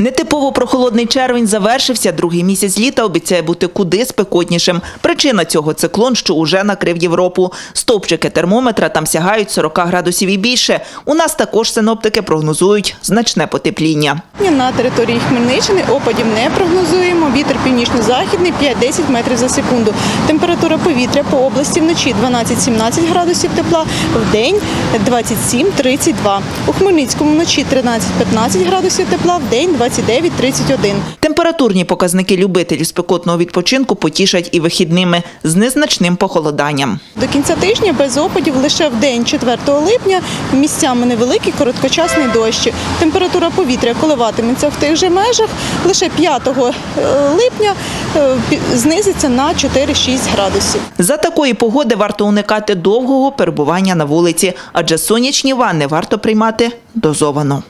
Нетипово прохолодний червень завершився. Другий місяць літа обіцяє бути куди спекотнішим. Причина цього циклон, що уже накрив Європу. Стовпчики термометра там сягають 40 градусів і більше. У нас також синоптики прогнозують значне потепління. На території Хмельниччини опадів не прогнозуємо. Вітер північно-західний 5-10 метрів за секунду. Температура повітря по області вночі 12-17 градусів тепла, в день 27-32. У Хмельницькому вночі 13-15 градусів тепла, в день 29-31. Температурні показники любителів спекотного відпочинку потішать і вихідними з незначним похолоданням. До кінця тижня без опадів лише в день 4 липня місцями невеликий короткочасний дощ. Температура повітря коливатиметься в тих же межах. Лише 5 липня е, знизиться на 4-6 градусів. За такої погоди варто уникати довгого перебування на вулиці, адже сонячні ванни варто приймати дозовано.